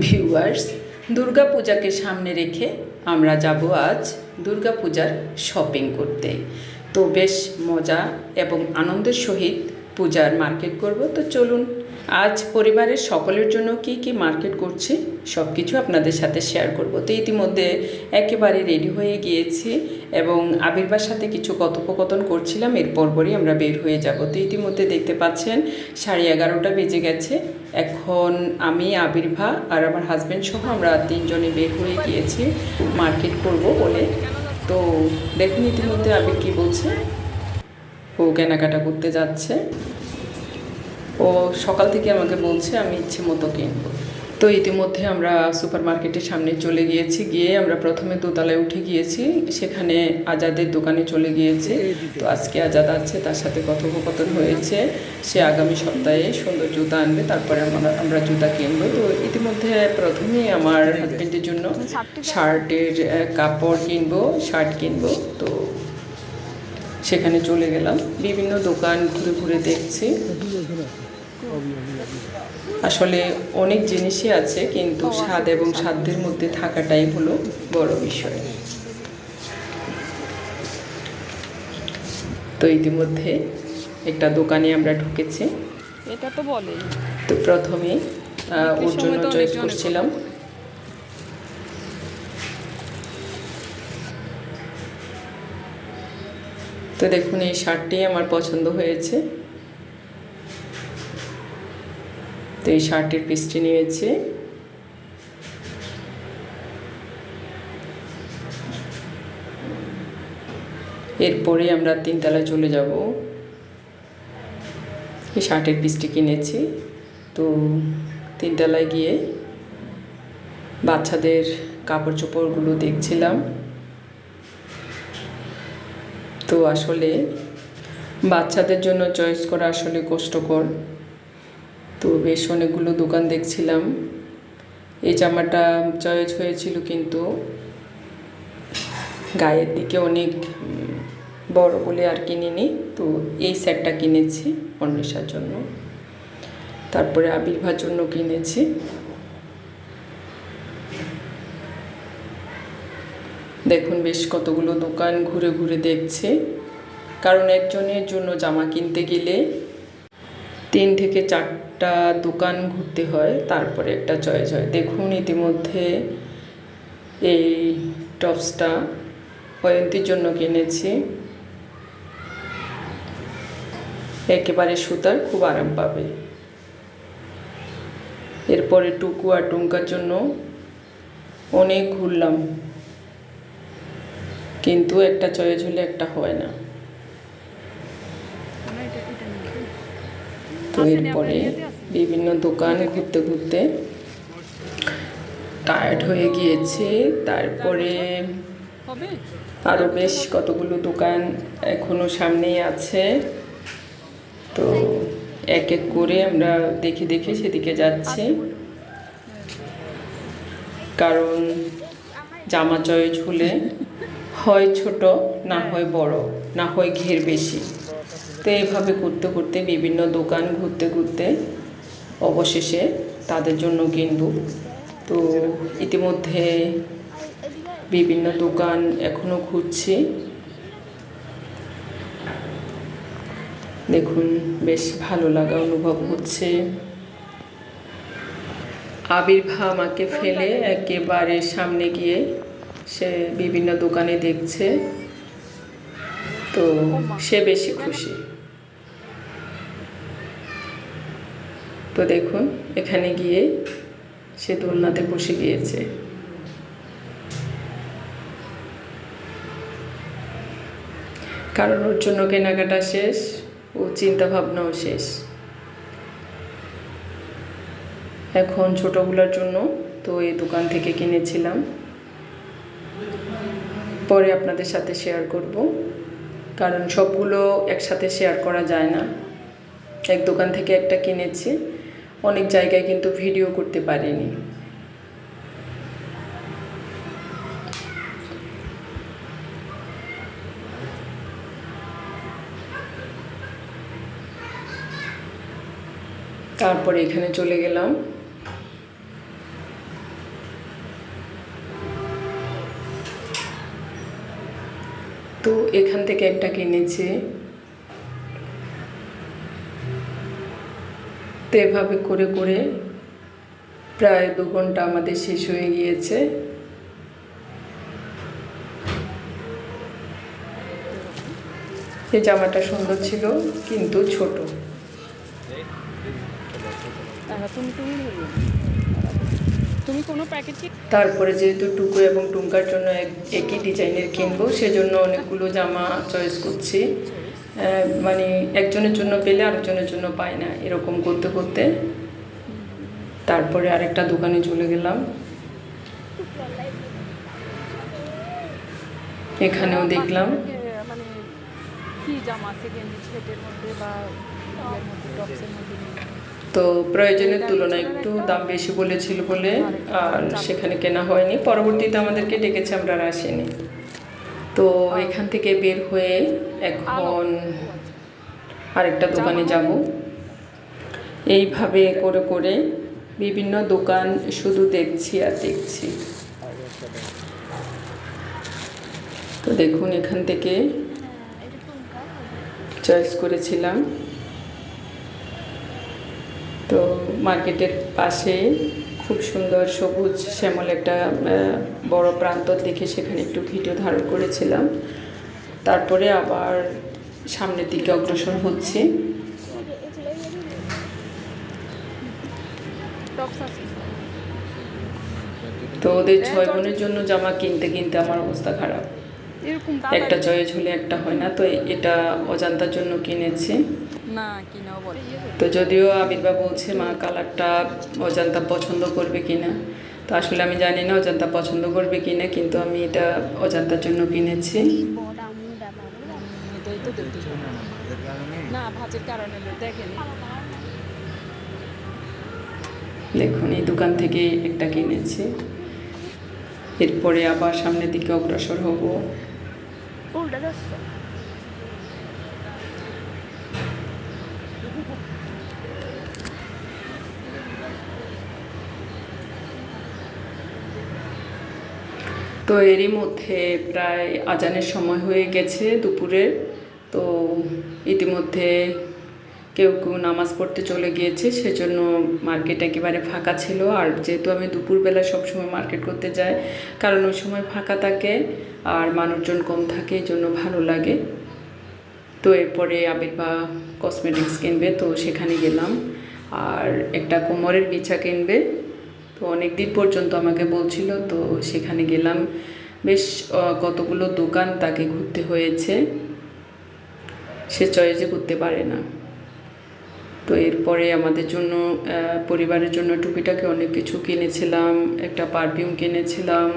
Viewers Durga পূজাকে সামনে রেখে আমরা যাব আজ দুর্গা পূজার শপিং করতে। তো বেশ মজা এবং আনন্দের সহিত পূজার মার্কেট করব। তো চলুন আজ পরিবারের সকলের জন্য কি কি মার্কেট করছি সব কিছু আপনাদের সাথে শেয়ার করব। তো ইতিমধ্যে একেবারে রেডি হয়ে গিয়েছি এবং আবির্বার সাথে কিছু কথোপকথন করছিলাম, এর পরপরই আমরা বের হয়ে যাব। তো ইতিমধ্যে দেখতে পাচ্ছেন, সাড়ে এগারোটা বেজে গেছে। এখন আমি, আবির্ভা আর আমার হাজব্যান্ড সহ আমরা তিনজনে বের হয়ে গিয়েছি মার্কেট করব বলে। তো দেখুন ইতিমধ্যে আবির কি বলছে, ও কেনাকাটা করতে যাচ্ছে। ও সকাল থেকে আমাকে বলছে আমি ইচ্ছে মতো কিনবো। তো ইতিমধ্যে আমরা সুপার মার্কেটের সামনে চলে গিয়েছি গিয়ে আমরা প্রথমে দোতলায় উঠে গিয়েছি সেখানে আজাদের দোকানে চলে গিয়েছে। তো আজকে আজাদ আছে তার সাথে কথোপকথন হয়েছে। সে আগামী সপ্তাহে সুন্দর জুতা আনবে তারপরে আমরা আমরা জুতা কিনবো। তো ইতিমধ্যে প্রথমেই আমার হাজবেন্ডের জন্য শার্টের কাপড় কিনবো শার্ট কিনবো। তো সেখানে চলে গেলাম। বিভিন্ন দোকান ঘুরে ঘুরে দেখছি। আসলে অনেক জিনিসই আছে কিন্তু স্বাদ এবং সাধ্যের মধ্যে থাকাটাই হলো বড় বিষয়। তো ইতিমধ্যে একটা দোকানে আমরা ঢুকেছি। এটা তো বলে তো প্রথমে ওর জন্য চয়েস করছিলাম। তো দেখুন, এই শার্টটি আমার পছন্দ হয়েছে। তো এই শার্টের পিসটি নিয়েছি। এরপরে আমরা তিনতলায় চলে যাব। এই শার্টের পিসটি কিনেছি। তো তিনতলায় গিয়ে বাচ্চাদের কাপড় চোপড়গুলো দেখছিলাম। তো আসলে। বাচ্চাদের জন্য চয়েস করা আসলে কষ্টকর। তো বেশ অনেকগুলো দোকান দেখছিলাম। এই জামাটা চয়েস হয়েছিল কিন্তু গায়ের দিকে অনেক বড় বলে আর কিনিনি। তো এই সেটটা কিনেছি অন্বেষার জন্য। তারপরে আবির্ভার জন্য কিনেছি। দেখুন বেশ কতগুলো দোকান ঘুরে ঘুরে দেখছে। কারণ একজনের জন্য জামা কিনতে গেলে তিন থেকে চারটা দোকান ঘুরতে হয়, তারপরে একটা চয়েস হয় দেখুন ইতিমধ্যে এই টপসটা অয়ন্তীর জন্য কিনেছি। একেবারে সুতার খুব আরাম পাবে। এরপরে টুকু আর টুঙ্কার জন্য অনেক ঘুরলাম। কিন্তু একটা চয়েস হলে একটা হয় না। তো এরপরে বিভিন্ন দোকান ঘুরতে ঘুরতে টায়ার্ড হয়ে গিয়েছে। তারপরে আরও বেশ কতগুলো দোকান এখনও সামনেই আছে। তো এক এক করে আমরা দেখে দেখে সেদিকে যাচ্ছি। কারণ জামা চয়েস হলে হয় ছোট না হয়। বড় না হয় ঘের বেশি। তো এইভাবে করতে করতে বিভিন্ন দোকান ঘুরতে ঘুরতে অবশেষে তাদের জন্য কিনব। তো ইতিমধ্যে বিভিন্ন দোকান এখনও ঘুরছি দেখুন বেশ ভালো লাগা অনুভব হচ্ছে। আবির্ভা আমাকে ফেলে একেবারে সামনে গিয়ে। সে বিভিন্ন দোকানে দেখছে। তো সে বেশি খুশি। তো দেখুন, এখানে গিয়ে সে দোলনাতে বসে গিয়েছে। কারণ ওর জন্য কেনাকাটা শেষ, ও চিন্তা ভাবনাও শেষ। এখন ছোটোগুলোর জন্য তো এই দোকান থেকে কিনেছিলাম। পরে আপনাদের সাথে শেয়ার করব। কারণ সবগুলো একসাথে শেয়ার করা যায় না। এক দোকান থেকে একটা কিনেছি। অনেক জায়গায় কিন্তু ভিডিও করতে পারিনি। তারপরে এখানে চলে গেলাম। তো এখান থেকে একটা কিনেছি। তো এভাবে করে করে প্রায় দু ঘণ্টা আমাদের শেষ হয়ে গিয়েছে। এই জামাটা সুন্দর ছিল কিন্তু ছোট। দাঁড়া, তুমি তুমি ধরো। তুমি কোনো প্যাকেট তারপরে যেহেতু টুকু এবং টুঙ্কার জন্য এক- একই ডিজাইনের কিনবো সেজন্য অনেকগুলো জামা চয়েস করছি। মানে একজনের জন্য পেলে আরেকজনের জন্য পাই না এরকম করতে করতে। তারপরে আরেকটা দোকানে চলে গেলাম। এখানেও দেখলাম। মানে কি জামা সেকেন্ড সেটের মধ্যে বা মধ্যে? তো প্রয়োজনের তুলনায় একটু দাম বেশি বলেছিল বলে আর সেখানে কেনা হয়নি। পরবর্তীতে আমাদেরকে ডেকেছে, আমরা আর আসিনি। তো এখান থেকে বের হয়ে এখন আরেকটা দোকানে যাব। এইভাবে করে করে বিভিন্ন দোকান শুধু দেখছি আর দেখছি। তো দেখুন, এখান থেকে চয়েস করেছিলাম। তো মার্কেটের পাশে খুব সুন্দর সবুজ শ্যামল একটা বড় প্রান্তর দেখে সেখানে একটু ভিডিও ধারণ করেছিলাম। তারপরে আবার সামনের দিকে অগ্রসর হচ্ছে। তো ওদের ছয় বোনের জন্য জামা কিনতে কিনতে আমার অবস্থা খারাপ। এরকম একটা চয়েস হলে একটা হয় না তো এটা অজান্তার জন্য কিনেছি। না কিনাও বলে। তো যদিও আবির্বা বলছে মা কালারটা অজান্তা পছন্দ করবে কিনা? তো আসলে আমি জানি না অজান্তা পছন্দ করবে কিনা কিন্তু আমি এটা অজান্তার জন্য কিনেছি। দেখুন এই দোকান থেকে একটা কিনেছি। এরপরে আবার সামনের দিকে অগ্রসর হব। উল্টা দশটা তো এরই মধ্যে প্রায় আজানের সময় হয়ে গেছে দুপুরের তো ইতিমধ্যে কেউ কেউ নামাজ পড়তে চলে গিয়েছে, সেজন্য মার্কেট একেবারে ফাঁকা ছিল। আর যেহেতু আমি দুপুরবেলা সবসময় মার্কেট করতে যাই, কারণ ওই সময় ফাঁকা থাকে আর মানুষজন কম থাকে, এই জন্য ভালো লাগে। তো এরপরে আবির্বা কসমেটিক্স কিনবে, তো সেখানে গেলাম। আর একটা কোমরের বিছা কিনবে। তো অনেক দিন পর্যন্ত আমাকে বলছিল, তো সেখানে গেলাম। বেশ কতগুলো দোকান তাকে ঘুরতে হয়েছে। সে চয়েসে করতে পারে না। তো এরপরে আমাদের জন্য পরিবারের জন্য টুপিটাকে অনেক কিছু কিনেছিলাম, একটা পারফিউম কিনেছিলাম,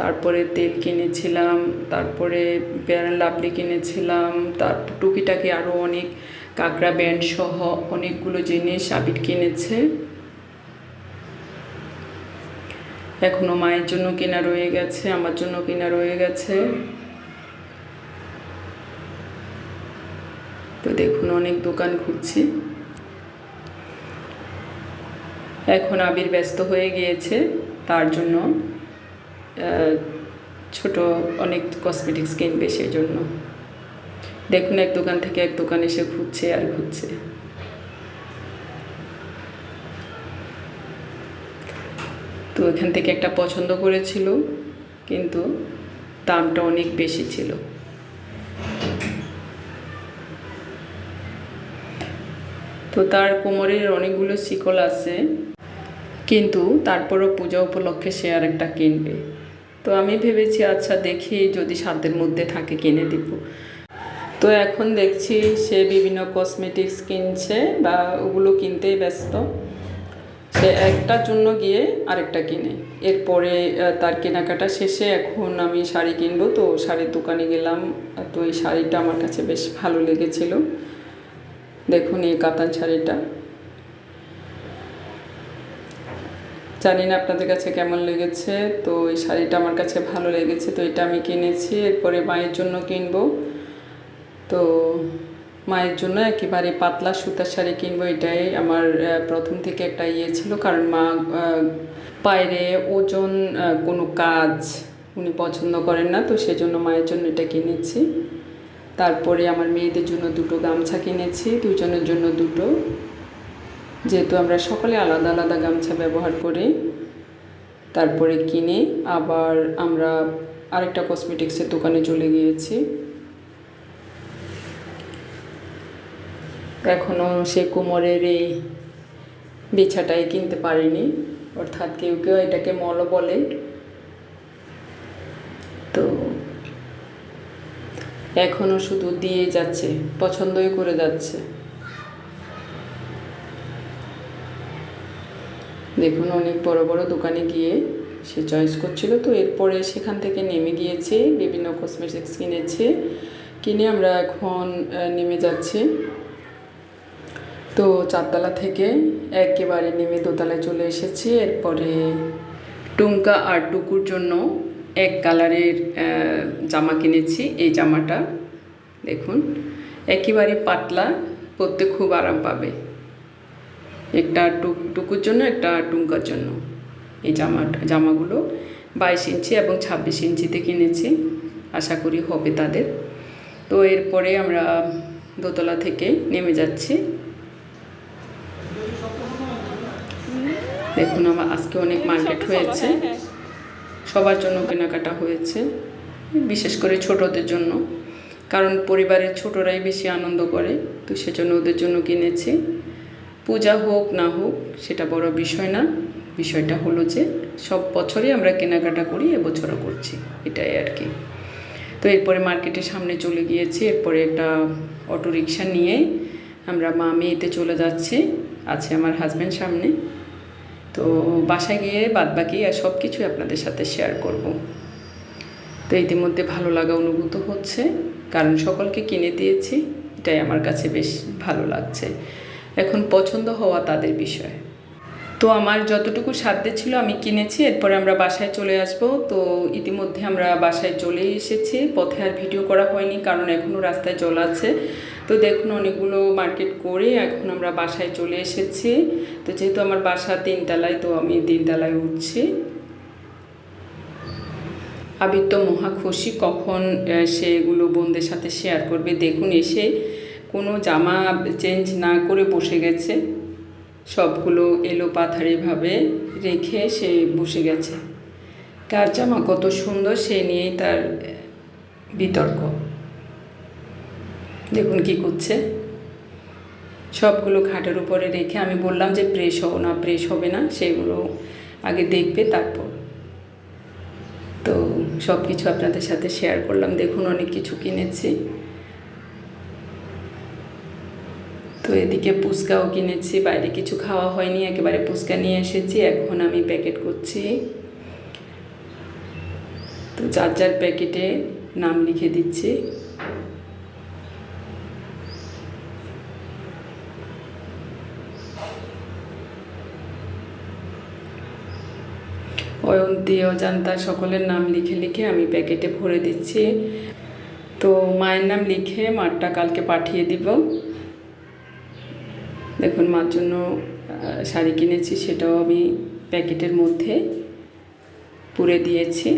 তারপরে তেল কিনেছিলাম, তারপরে পেয়ার লাভলি কিনেছিলাম তারপর টুপিটাকে আরও অনেক কাঁকড়া ব্যান্ড সহ অনেকগুলো জিনিস আবির কিনেছে। এখনও মায়ের জন্য কেনা রয়ে গেছে, আমার জন্য কেনা রয়ে গেছে। তো দেখুন, অনেক দোকান ঘুরছি। এখন আবির ব্যস্ত হয়ে গিয়েছে, তার জন্য ছোট অনেক কসমেটিক্স কিনবে সেই জন্য দেখুন এক দোকান থেকে এক দোকান এসে ঘুরছে আর ঘুরছে। তো এখান থেকে একটা পছন্দ করেছিল, কিন্তু দামটা অনেক বেশি ছিল। তো তার কোমরের অনেকগুলো শিকল আছে। কিন্তু তারপরও পূজা উপলক্ষে সে আর একটা কিনবে। তো আমি ভেবেছি আচ্ছা দেখি যদি সাধ্যের মধ্যে থাকে কিনে দিব। তো এখন দেখছি সে বিভিন্ন কসমেটিক্স কিনছে বা ওগুলো কিনতেই ব্যস্ত। সে একটার জন্য গিয়ে আরেকটা কিনে। এরপরে তার কেনাকাটা শেষে এখন আমি শাড়ি কিনবো। তো শাড়ির দোকানে গেলাম। তো এই শাড়িটা আমার কাছে বেশ ভালো লেগেছিল। দেখুন এই কাতান শাড়িটা। জানি না আপনাদের কাছে কেমন লেগেছে, তো এই শাড়িটা আমার কাছে ভালো লেগেছে, তো এটা আমি কিনেছি, এরপরে মায়ের জন্য কিনবো। তো মায়ের জন্য একেবারে পাতলা সুতার শাড়ি কিনবো, এটাই আমার প্রথম থেকে একটা ইয়ে ছিল, কারণ মা বাইরে ওজন কোনো কাজ উনি পছন্দ করেন না, তো সেজন্য মায়ের জন্য এটা কিনেছি। তারপরে আমার মেয়েদের জন্য দুটো গামছা কিনেছি, দুজনের জন্য দুটো। যেহেতু আমরা সকলে আলাদা আলাদা গামছা ব্যবহার করি, তারপরে কিনে আবার আমরা আরেকটা কসমেটিক্সের দোকানে চলে গিয়েছি। এখনও সে কোমরের এই বিছাটাই কিনতে পারিনি, অর্থাৎ কেউ কেউ এটাকে মলও বলে। তো এখনও শুধু দিয়ে যাচ্ছে, পছন্দই করে যাচ্ছে। দেখুন অনেক বড় বড় দোকানে গিয়ে সে চয়েস করছিল। তো এরপরে সেখান থেকে নেমে গিয়েছে, বিভিন্ন কসমেটিক্স কিনেছে। কিনে আমরা এখন নেমে যাচ্ছি। তো চারতলা থেকে একেবারে নেমে দোতলায় চলে এসেছি। এরপরে টুঙ্কা আর টুকুর জন্য এক কালারের জামা কিনেছি। এই জামাটা, দেখুন, একেবারে পাতলা, পরতে খুব আরাম পাবে। একটা টুক টুকুর জন্য একটা টুঙ্কার জন্য। এই জামাটা জামাগুলো বাইশ ইঞ্চি এবং ছাব্বিশ ইঞ্চিতে কিনেছি। আশা করি হবে তাদের। তো এরপরে আমরা দোতলা থেকে নেমে যাচ্ছি। দেখুন আমার আজকে অনেক মার্কেট হয়েছে। হ্যাঁ, হ্যাঁ। সবার জন্য কেনাকাটা হয়েছে বিশেষ করে ছোটদের জন্য। কারণ পরিবারের ছোটরাই বেশি আনন্দ করে তো সেজন্য ওদের জন্য কিনেছি। পূজা হোক না হোক, সেটা বড় বিষয় না। বিষয়টা হলো যে, সব বছরই আমরা কেনাকাটা করি, এবছরও করছি, এটাই আর কি। তো এরপরে মার্কেটের সামনে চলে গিয়েছি, এরপরে একটা অটো রিক্সা নিয়ে আমরা মা মেয়েতে চলে যাচ্ছি, আছে আমার হাজব্যান্ড সামনে। তো বাসায় গিয়ে বাদ বাকি আর সব কিছুই আপনাদের সাথে শেয়ার করব। তো ইতিমধ্যে ভালো লাগা অনুভূত হচ্ছে, কারণ সকলকে কিনে দিয়েছি, এটাই আমার কাছে বেশ ভালো লাগছে। এখন পছন্দ হওয়া তাদের বিষয়। তো আমার যতটুকু সাধ্যে ছিল আমি কিনেছি, এরপরে আমরা বাসায় চলে আসব। তো ইতিমধ্যে আমরা বাসায় চলে এসেছি, পথে আর ভিডিও করা হয়নি কারণ এখনও রাস্তায় জল আছে। তো দেখুন অনেকগুলো মার্কেট করে এখন আমরা বাসায় চলে এসেছি। তো যেহেতু আমার বাসা তিনতলায়, তো আমি তিনতলায় উঠছি। আবির তো মহা খুশি কখন সে এগুলো বোনদের সাথে শেয়ার করবে। দেখুন এসে কোনো জামা চেঞ্জ না করে বসে গেছে, সবগুলো এলো পাথারিভাবে রেখে সে বসে গেছে। কার জামা কত সুন্দর, সে নিয়েই তার বিতর্ক। দেখুন কি করছে। সবগুলো খাটের উপরে রেখে আমি বললাম যে, প্রেস হব না, প্রেস হবে না, সেগুলো আগে দেখবে, তারপর। তো সব কিছু আপনাদের সাথে শেয়ার করলাম। দেখুন অনেক কিছু কিনেছি। তো এদিকে পুচকাও কিনেছি, বাইরে কিছু খাওয়া হয়নি, একেবারে পুচকা নিয়ে এসেছি, এখন আমি প্যাকেট করছি। তো যার যার প্যাকেটে নাম লিখে দিচ্ছি। অয়ন্তী, অজান্তা সকলের নাম লিখে লিখে আমি প্যাকেটে ভরে দিচ্ছি। তো মায়ের নাম লিখে মারটা কালকে পাঠিয়ে দিব। দেখুন, মার জন্য শাড়ি কিনেছি, সেটাও আমি প্যাকেটের মধ্যে পুরে দিয়েছি।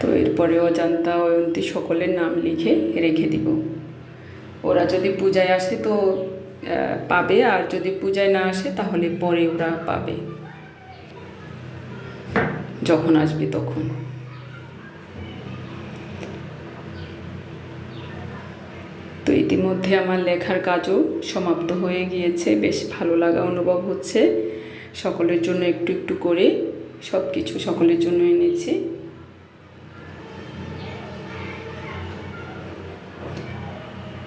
তো এরপরে অজান্তা, অয়ন্তী সকলের নাম লিখে রেখে দিব। ওরা যদি পূজায় আসে তো পাবে, আর যদি পূজায় না আসে তাহলে পরে ওরা পাবে। যখন আসবে তখন। তো ইতিমধ্যে আমার লেখার কাজও সমাপ্ত হয়ে গিয়েছে, বেশ ভালো লাগা অনুভব হচ্ছে। সকলের জন্য একটু একটু করে সব কিছু সকলের জন্য এনেছি।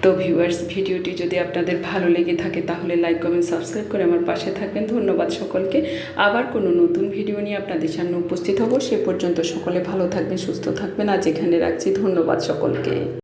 তো ভিউয়ার্স ভিডিওটি যদি আপনাদের ভালো লেগে থাকে তাহলে লাইক কমেন্ট সাবস্ক্রাইব করে আমার পাশে থাকবেন। ধন্যবাদ সকলকে। আবার কোনো নতুন ভিডিও নিয়ে আপনাদের সামনে উপস্থিত হব। সে পর্যন্ত সকলে ভালো থাকবেন, সুস্থ থাকবেন। আজ এখানে রাখছি। ধন্যবাদ সকলকে।